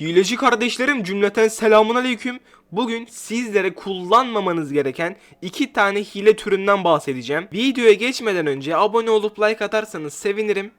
Hileci kardeşlerim cümleten selamun aleyküm. Bugün sizlere kullanmamanız gereken iki tane hile türünden bahsedeceğim. Videoya geçmeden önce abone olup like atarsanız sevinirim.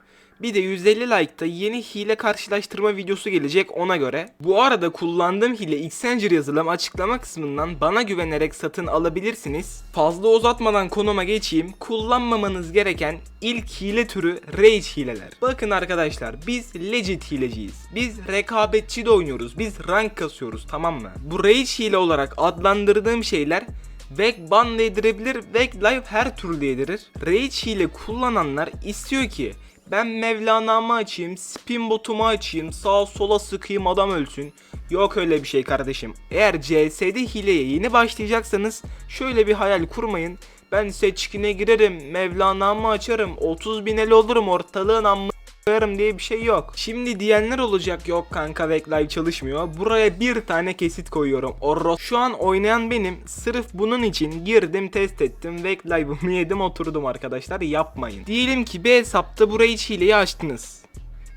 Bir de 150 like'ta yeni hile karşılaştırma videosu gelecek ona göre. Bu arada kullandığım hile Xchanger yazılım açıklama kısmından bana güvenerek satın alabilirsiniz. Fazla uzatmadan konuma geçeyim. Kullanmamanız gereken ilk hile türü Rage hileler. Bakın arkadaşlar biz legit hileciyiz. Biz rekabetçi de oynuyoruz. Biz rank kasıyoruz tamam mı? Bu Rage hile olarak adlandırdığım şeyler Veg ban yedirebilir, Veg live her türlü yedirir. Rage hile kullananlar istiyor ki ben Mevlana'mı açayım, spin botumu açayım, sağa sola sıkayım adam ölsün. Yok öyle bir şey kardeşim. Eğer CS'de hileye yeni başlayacaksanız şöyle bir hayal kurmayın. Ben seçkine girerim, Mevlana'mı açarım, 30 bin el olurum ortalığın amma koyarım diye bir şey yok. Şimdi diyenler olacak yok kanka Vek Live çalışmıyor. Buraya bir tane kesit koyuyorum. Orro. Şu an oynayan benim. Sırf bunun için girdim test ettim. Vek Live'ımı yedim oturdum arkadaşlar. Yapmayın. Diyelim ki bir hesapta burayı hiç açtınız.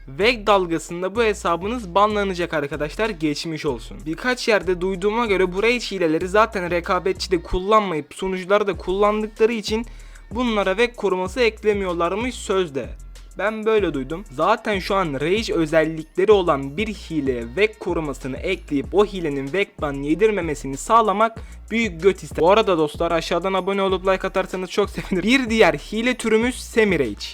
Veg dalgasında bu hesabınız banlanacak arkadaşlar geçmiş olsun. Birkaç yerde duyduğuma göre bu rage hileleri zaten rekabetçide kullanmayıp sunucular da kullandıkları için bunlara veg koruması eklemiyorlarmış sözde. Ben böyle duydum. Zaten şu an rage özellikleri olan bir hileye veg korumasını ekleyip o hilenin veg ban yedirmemesini sağlamak büyük göt ister. Bu arada dostlar aşağıdan abone olup like atarsanız çok sevinirim. Bir diğer hile türümüz semi rage.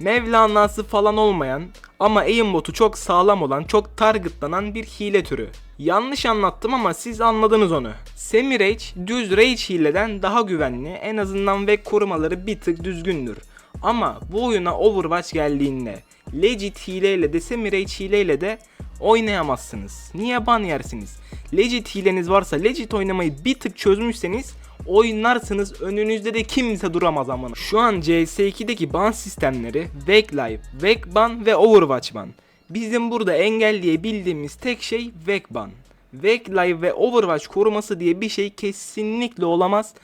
Mevlana'sı falan olmayan ama aimbotu çok sağlam olan, çok targetlanan bir hile türü. Yanlış anlattım ama siz anladınız onu. Semi Rage, düz Rage hileden daha güvenli, en azından ve korumaları bir tık düzgündür. Ama bu oyuna Overwatch geldiğinde Legit hileyle de Semi Rage hileyle de oynayamazsınız. Niye ban yersiniz? Legit hileniz varsa Legit oynamayı bir tık çözmüşseniz oynarsınız önünüzde de kimse duramaz amına. Şu an CS2'deki ban sistemleri Veg Live, Veg Ban ve Overwatch Ban. Bizim burada engelleyebildiğimiz tek şey Veg Ban. Veg Live ve Overwatch koruması diye bir şey kesinlikle olamaz.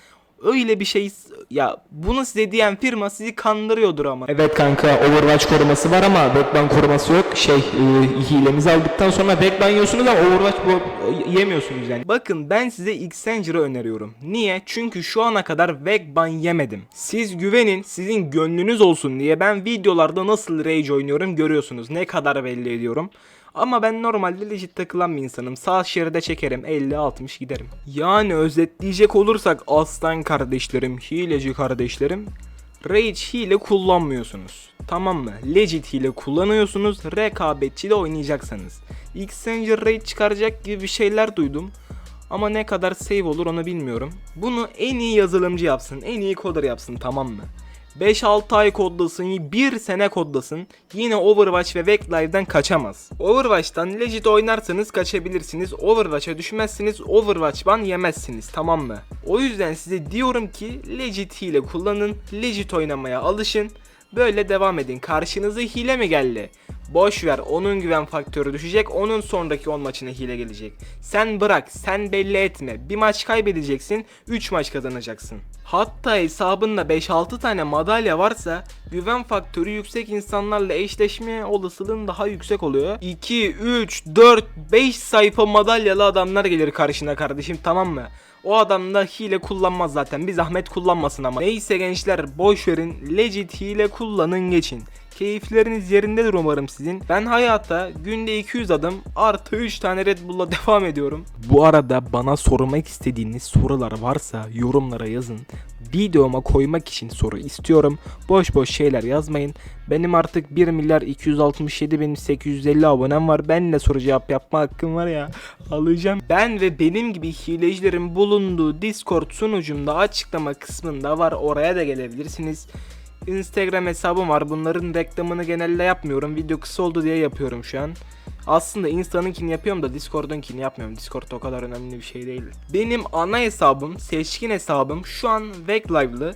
Öyle bir şey ya bunu size diyen firma sizi kandırıyordur ama. Evet kanka Overwatch koruması var ama Backban koruması yok. Şey e, hilemizi aldıktan sonra Backban yiyorsunuz ama Overwatch bu, e, yemiyorsunuz yani. Bakın ben size Xanger'ı öneriyorum. Niye? Çünkü şu ana kadar Backban yemedim. Siz güvenin sizin gönlünüz olsun diye ben videolarda nasıl Rage oynuyorum görüyorsunuz. Ne kadar belli ediyorum. Ama ben normalde legit takılan bir insanım. Sağ şeride çekerim 50-60 giderim. Yani özetleyecek olursak aslan kardeşlerim, hileci kardeşlerim. Rage hile kullanmıyorsunuz. Tamam mı? Legit hile kullanıyorsunuz. Rekabetçi de oynayacaksanız. Xchanger Rage çıkaracak gibi bir şeyler duydum. Ama ne kadar save olur onu bilmiyorum. Bunu en iyi yazılımcı yapsın, en iyi coder yapsın tamam mı? 5-6 ay kodlasın, 1 sene kodlasın yine Overwatch ve Backlive'den kaçamaz. Overwatch'tan legit oynarsanız kaçabilirsiniz. Overwatch'a düşmezsiniz, Overwatch ban yemezsiniz tamam mı? O yüzden size diyorum ki legit hile kullanın, legit oynamaya alışın. Böyle devam edin. Karşınıza hile mi geldi? Boş ver onun güven faktörü düşecek onun sonraki 10 maçına hile gelecek. Sen bırak sen belli etme. Bir maç kaybedeceksin 3 maç kazanacaksın. Hatta hesabında 5-6 tane madalya varsa güven faktörü yüksek insanlarla eşleşme olasılığın daha yüksek oluyor. 2, 3, 4, 5 sayfa madalyalı adamlar gelir karşına kardeşim tamam mı? O adam da hile kullanmaz zaten. Bir zahmet kullanmasın ama. Neyse gençler boş verin. Legit hile kullanın geçin. Keyifleriniz yerindedir umarım sizin. Ben hayatta günde 200 adım artı 3 tane Red Bull'la devam ediyorum. Bu arada bana sormak istediğiniz sorular varsa yorumlara yazın. Videoma koymak için soru istiyorum. Boş boş şeyler yazmayın. Benim artık 1 milyar 267 bin 850 abonem var. Ben de soru cevap yapma hakkım var ya. Alacağım. Ben ve benim gibi hilecilerin bulunduğu Discord sunucumda açıklama kısmında var. Oraya da gelebilirsiniz. Instagram hesabım var. Bunların reklamını genelde yapmıyorum. Video kısa oldu diye yapıyorum şu an. Aslında Insta'nınkini yapıyorum da Discord'unkini yapmıyorum. Discord o kadar önemli bir şey değil. Benim ana hesabım, seçkin hesabım şu an Veg Live'lı.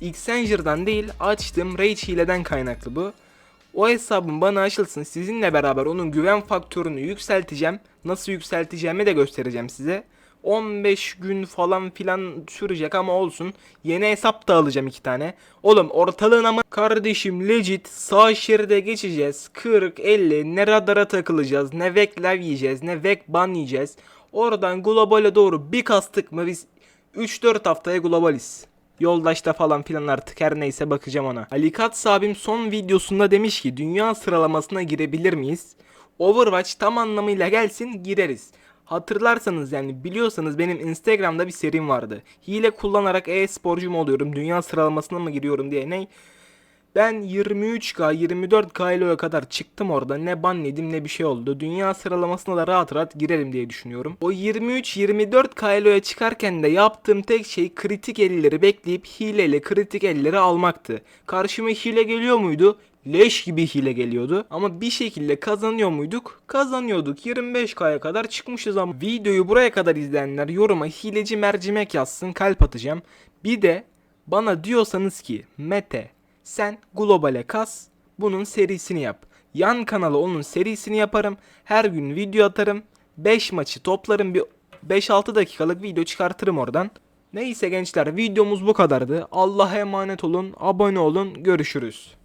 Xanger'dan değil açtığım Rage hileden kaynaklı bu. O hesabım bana açılsın. Sizinle beraber onun güven faktörünü yükselteceğim. Nasıl yükselteceğimi de göstereceğim size. 15 gün falan filan sürecek ama olsun. Yeni hesap da alacağım iki tane. Oğlum ortalığın ama kardeşim legit sağ şeride geçeceğiz. 40 50 ne radara takılacağız ne veklev yiyeceğiz ne vek ban yiyeceğiz. Oradan globale doğru bir kastık mı biz 3-4 haftaya globaliz. Yoldaşta falan filan artık her neyse bakacağım ona. Ali Katz abim son videosunda demiş ki dünya sıralamasına girebilir miyiz? Overwatch tam anlamıyla gelsin gireriz. Hatırlarsanız yani biliyorsanız benim Instagram'da bir serim vardı. Hile kullanarak e-sporcu mu oluyorum, dünya sıralamasına mı giriyorum diye ne? Ben 23K, 24K ile kadar çıktım orada. Ne ban yedim ne bir şey oldu. Dünya sıralamasına da rahat rahat girerim diye düşünüyorum. O 23-24K ile çıkarken de yaptığım tek şey kritik elleri bekleyip hileyle kritik elleri almaktı. Karşıma hile geliyor muydu? Leş gibi hile geliyordu. Ama bir şekilde kazanıyor muyduk? Kazanıyorduk. 25K'ya kadar çıkmışız ama. Videoyu buraya kadar izleyenler yoruma hileci mercimek yazsın kalp atacağım. Bir de bana diyorsanız ki Mete sen globale kas bunun serisini yap. Yan kanala onun serisini yaparım. Her gün video atarım. 5 maçı toplarım bir 5-6 dakikalık video çıkartırım oradan. Neyse gençler videomuz bu kadardı. Allah'a emanet olun, abone olun, görüşürüz.